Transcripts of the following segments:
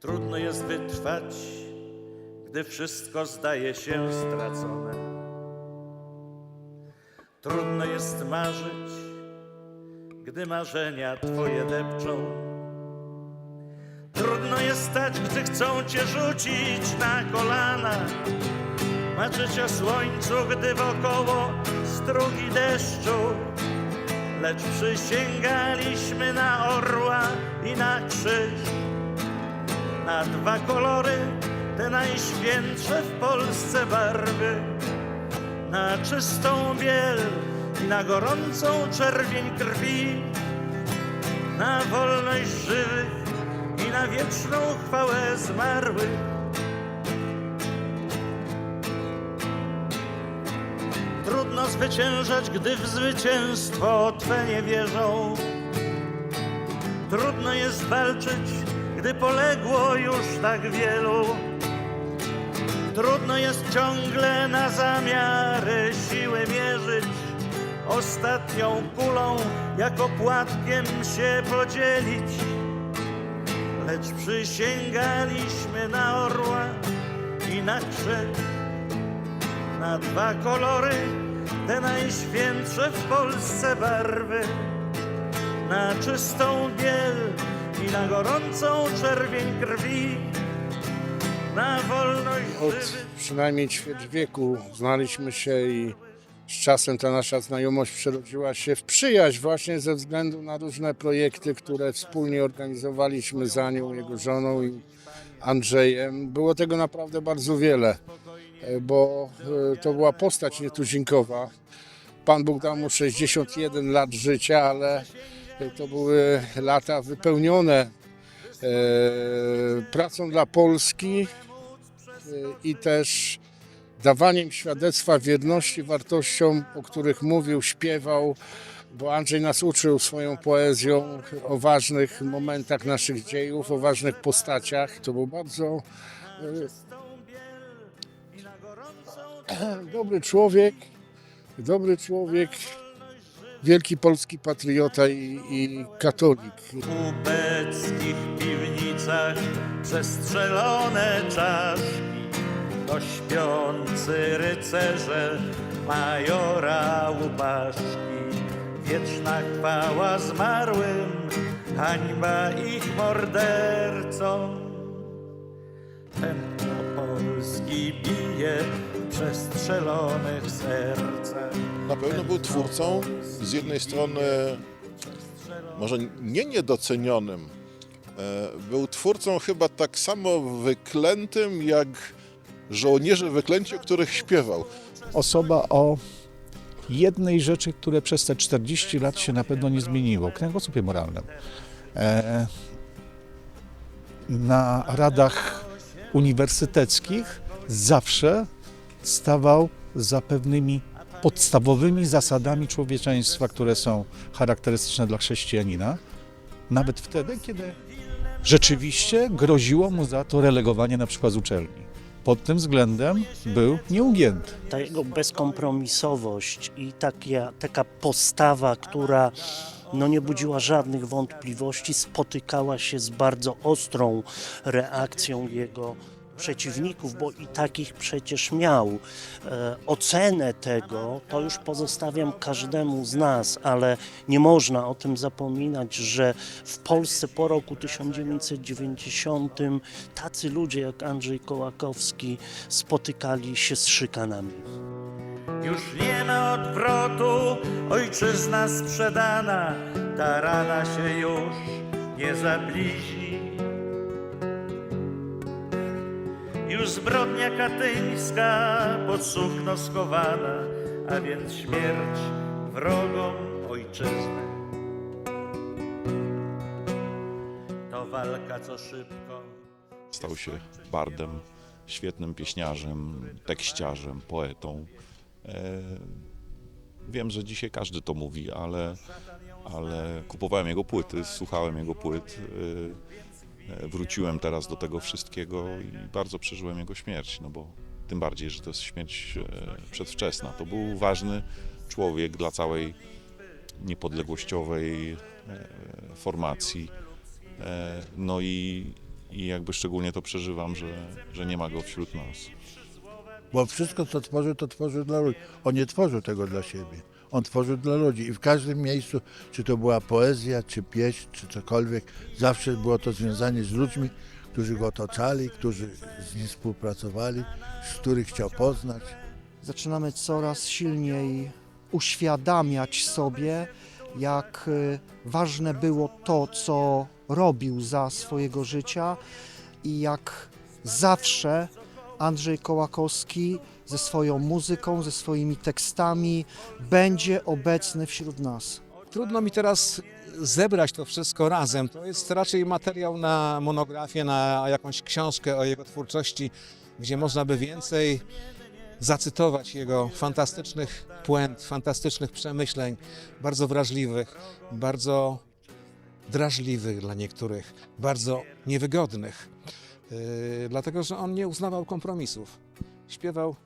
Trudno jest wytrwać, gdy wszystko zdaje się stracone. Trudno jest marzyć, gdy marzenia twoje depczą. Trudno jest stać, gdy chcą cię rzucić na kolana. Marzyć o słońcu, gdy wokoło strugi deszczu. Lecz przysięgaliśmy na orła i na krzyż. Na dwa kolory, te najświętsze w Polsce barwy. Na czystą biel i na gorącą czerwień krwi. Na wolność żywych i na wieczną chwałę zmarłych. Trudno zwyciężać, gdy w zwycięstwo Twe nie wierzą. Trudno jest walczyć, gdy poległo już tak wielu. Trudno jest ciągle na zamiary siły mierzyć. Ostatnią kulą jako płatkiem się podzielić. Lecz przysięgaliśmy na orła i na krzyż na dwa kolory, te najświętsze w Polsce barwy. Na czystą biel i na gorącą czerwień krwi. Na wolność Od przynajmniej ćwierć wieku znaliśmy się i z czasem ta nasza znajomość przerodziła się w przyjaźń właśnie ze względu na różne projekty, które wspólnie organizowaliśmy z Anią, jego żoną i Andrzejem. Było tego naprawdę bardzo wiele, e, bo e, to była postać nietuzinkowa. Pan Bóg dał mu 61 lat życia, ale to były lata wypełnione e, pracą dla Polski, i też dawaniem świadectwa wierności wartościom, o których mówił, śpiewał, bo Andrzej nas uczył swoją poezją o ważnych momentach naszych dziejów, o ważnych postaciach. To był bardzo e, dobry człowiek, dobry człowiek, wielki polski patriota i, i katolik. W kubeckich piwnicach przestrzelone czaszki To śpiący rycerze majora Łupaszki Wieczna chwała zmarłym, hańba ich mordercom Tętno Polski bije przestrzelonych sercach Na pewno był twórcą z jednej strony może nie niedocenionym, e, był twórcą chyba tak samo wyklętym jak żołnierze wyklęci, o których śpiewał. osoba o jednej rzeczy, które przez te 40 lat się na pewno nie zmieniło kręgosłupie moralnym. E, na radach uniwersyteckich zawsze stawał za pewnymi podstawowymi zasadami człowieczeństwa, które są charakterystyczne dla chrześcijanina, nawet wtedy, kiedy rzeczywiście groziło mu za to relegowanie na przykład z uczelni. Pod tym względem był nieugięty. ta jego bezkompromisowość i taka, taka postawa, która no nie budziła żadnych wątpliwości, spotykała się z bardzo ostrą reakcją jego przeciwników, bo i takich przecież miał. E, ocenę tego to już pozostawiam każdemu z nas, ale nie można o tym zapominać, że w Polsce po roku 1990 tacy ludzie jak Andrzej Kołakowski spotykali się z szykanami. Już nie ma odwrotu, ojczyzna sprzedana, ta rana się już nie zablizi. Już zbrodnia katyńska pod sukno skowana, a więc śmierć wrogom ojczyzny. To walka, co szybko Stał się bardem, świetnym pieśniarzem, tekściarzem, poetą. E, Wiem, że dzisiaj każdy to mówi, ale, ale kupowałem jego płyty, słuchałem jego płyt. e, Wróciłem teraz do tego wszystkiego i bardzo przeżyłem jego śmierć, no bo tym bardziej, że to jest śmierć e, przedwczesna. To był ważny człowiek dla całej niepodległościowej e, formacji. E, No i i jakby szczególnie to przeżywam, że, że nie ma go wśród nas. Bo wszystko, co tworzył, to tworzył dla ludzi. On nie tworzył tego dla siebie. On tworzył dla ludzi i w każdym miejscu, czy to była poezja, czy pieśń, czy cokolwiek, zawsze było to związanie z ludźmi, którzy go otaczali, którzy z nim współpracowali, z których chciał poznać. zaczynamy coraz silniej uświadamiać sobie, jak y, ważne było to, co robił za swojego życia i jak zawsze Andrzej Kołakowski ze swoją muzyką, ze swoimi tekstami będzie obecny wśród nas. Trudno mi teraz zebrać to wszystko razem. To jest raczej materiał na monografię, na jakąś książkę o jego twórczości, gdzie można by więcej zacytować jego fantastycznych puent, fantastycznych przemyśleń, bardzo wrażliwych, bardzo drażliwych dla niektórych, bardzo niewygodnych. Yy, dlatego, że on nie uznawał kompromisów. Śpiewał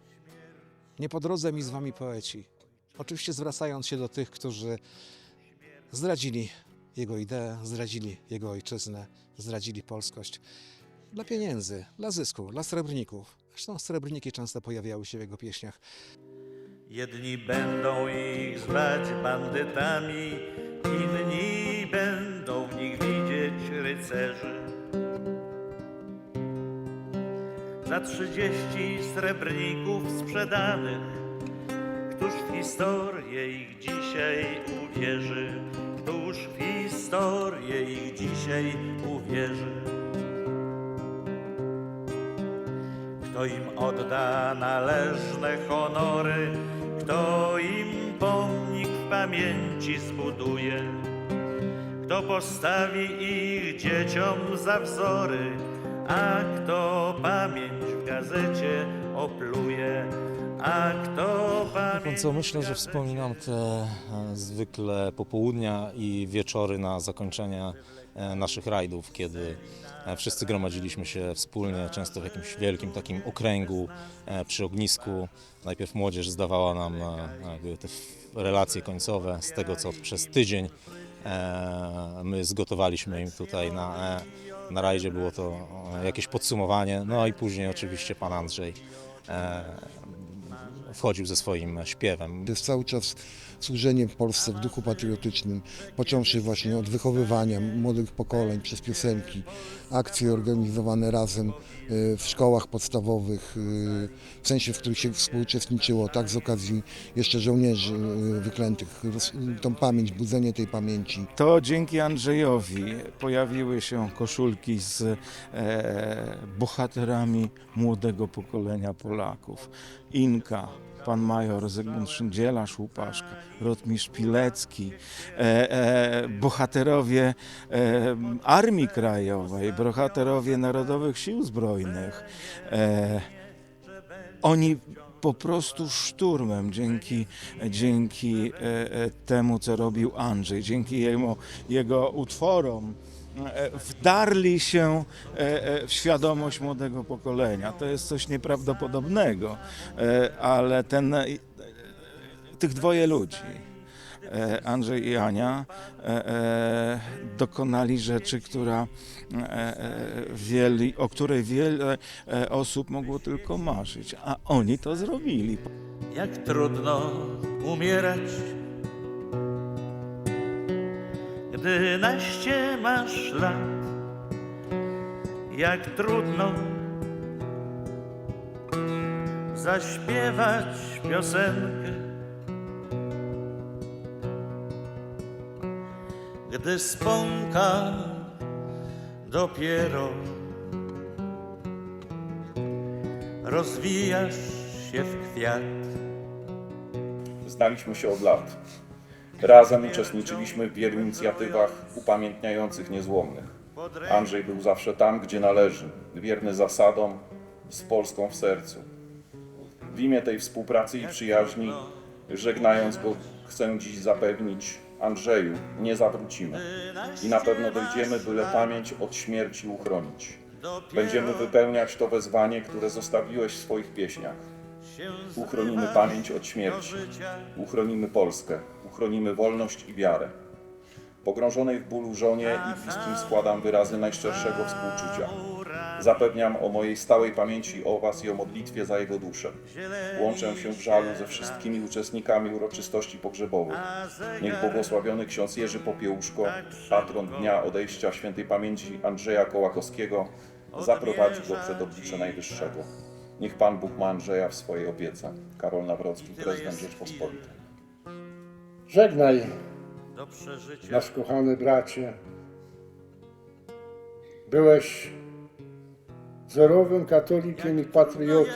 nie po drodze mi z wami poeci. Oczywiście zwracając się do tych, którzy zdradzili jego ideę, zdradzili jego ojczyznę, zdradzili polskość. Dla pieniędzy, dla zysku, dla srebrników. Zresztą srebrniki często pojawiały się w jego pieśniach. Jedni będą ich zwać bandytami, inni będą w nich widzieć rycerzy. Za trzydzieści srebrników sprzedanych, któż w historię ich dzisiaj uwierzy? Któż w historię ich dzisiaj uwierzy? Kto im odda należne honory, kto im pomnik w pamięci zbuduje, kto postawi ich dzieciom za wzory, a kto pamięć w gazecie opluje, a kto pamięć co, myślę, że wspominam te e, zwykle popołudnia i wieczory na zakończenie e, naszych rajdów, kiedy e, wszyscy gromadziliśmy się wspólnie, często w jakimś wielkim takim okręgu przy ognisku. Najpierw młodzież zdawała nam te relacje końcowe z tego, co przez tydzień my zgotowaliśmy im tutaj na, na rajdzie. Było to e, jakieś podsumowanie, no i później oczywiście pan Andrzej e, wchodził ze swoim śpiewem. To jest cały czas służenie w Polsce w duchu patriotycznym, począwszy właśnie od wychowywania młodych pokoleń przez piosenki, akcje organizowane razem y, w szkołach podstawowych, y, w sensie, w których się współuczestniczyło, tak z okazji jeszcze żołnierzy y, wyklętych, tą pamięć, budzenie tej pamięci. To dzięki Andrzejowi pojawiły się koszulki z e, bohaterami młodego pokolenia Polaków. Inka, pan major Zygmunt Szyndziela, Łupaszka, rotmistrz Pilecki, e, e, bohaterowie e, Armii Krajowej, bohaterowie Narodowych Sił Zbrojnych. E, oni po prostu szturmem dzięki, dzięki e, e, temu, co robił Andrzej, dzięki jemu, jego utworom, wdarli się e, e, w świadomość młodego pokolenia. To jest coś nieprawdopodobnego, e, ale ten, e, tych dwoje ludzi, e, Andrzej i Ania, e, e, dokonali rzeczy, która, e, e, wieli, o której wiele e, osób mogło tylko marzyć, a oni to zrobili. jak trudno umierać, gdy naście masz lat, jak trudno zaśpiewać piosenkę, gdy spąka dopiero rozwijasz się w kwiat. Znaliśmy się od lat. Razem uczestniczyliśmy w wielu inicjatywach upamiętniających niezłomnych. Andrzej był zawsze tam, gdzie należy, wierny zasadom, z Polską w sercu. W imię tej współpracy i przyjaźni, żegnając go, chcę dziś zapewnić Andrzeju, nie zawrócimy i na pewno dojdziemy, byle pamięć od śmierci uchronić. Będziemy wypełniać to wezwanie, które zostawiłeś w swoich pieśniach. Uchronimy pamięć od śmierci. Uchronimy Polskę. Uchronimy wolność i wiarę. Pogrążonej w bólu żonie i bliskim składam wyrazy najszczerszego współczucia. Zapewniam o mojej stałej pamięci o Was i o modlitwie za jego duszę. Łączę się w żalu ze wszystkimi uczestnikami uroczystości pogrzebowych. Niech błogosławiony ksiądz Jerzy Popiełuszko, patron dnia odejścia świętej pamięci Andrzeja Kołakowskiego, zaprowadzi go przed oblicze Najwyższego. Niech Pan Bóg ma Andrzeja w swojej opiece. Karol Nawrocki, prezydent Rzeczpospolitej. Żegnaj, nasz kochany bracie. Byłeś wzorowym katolikiem i patriotą.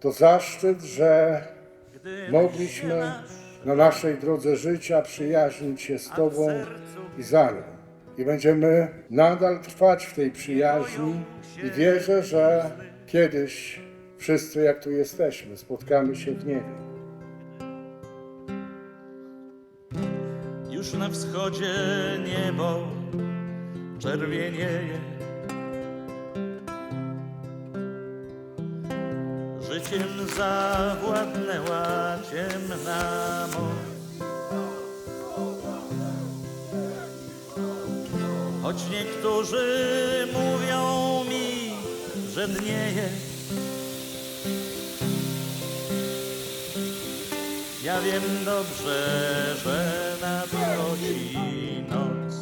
To zaszczyt, że mogliśmy na naszej drodze życia przyjaźnić się z Tobą i za nią. I będziemy nadal trwać w tej przyjaźni i wierzę, że kiedyś wszyscy jak tu jesteśmy spotkamy się w niebie. Już na wschodzie niebo czerwienieje. Życiem zawładnęła ciemna moc. Choć niektórzy mówią mi, że dnieje. Ja wiem dobrze, że nadchodzi noc.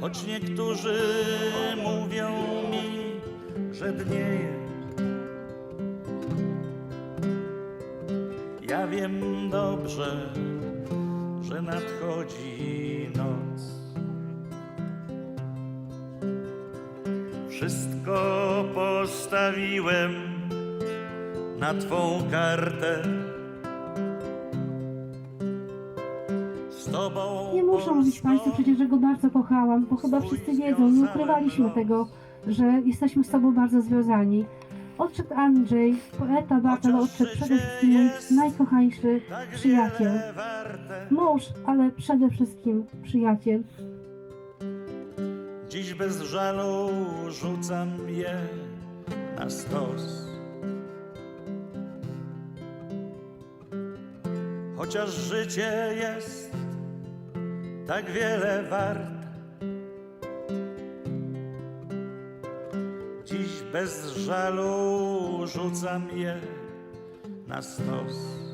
Choć niektórzy mówią mi, że dnieje. Ja wiem dobrze, że nadchodzi noc. Wszystko postawiłem na twą kartę. Z tobą Nie muszę mówić Państwu przecież, że go bardzo kochałam, bo chyba wszyscy wiedzą, nie ukrywaliśmy tego, że jesteśmy z Tobą bardzo związani. Odszedł Andrzej, poeta Bartel odszedł przede wszystkim mój najkochańszy przyjaciel. Mąż, ale przede wszystkim przyjaciel. Dziś bez żalu rzucam je na stos. Chociaż życie jest tak wiele warte, dziś bez żalu rzucam je na stos.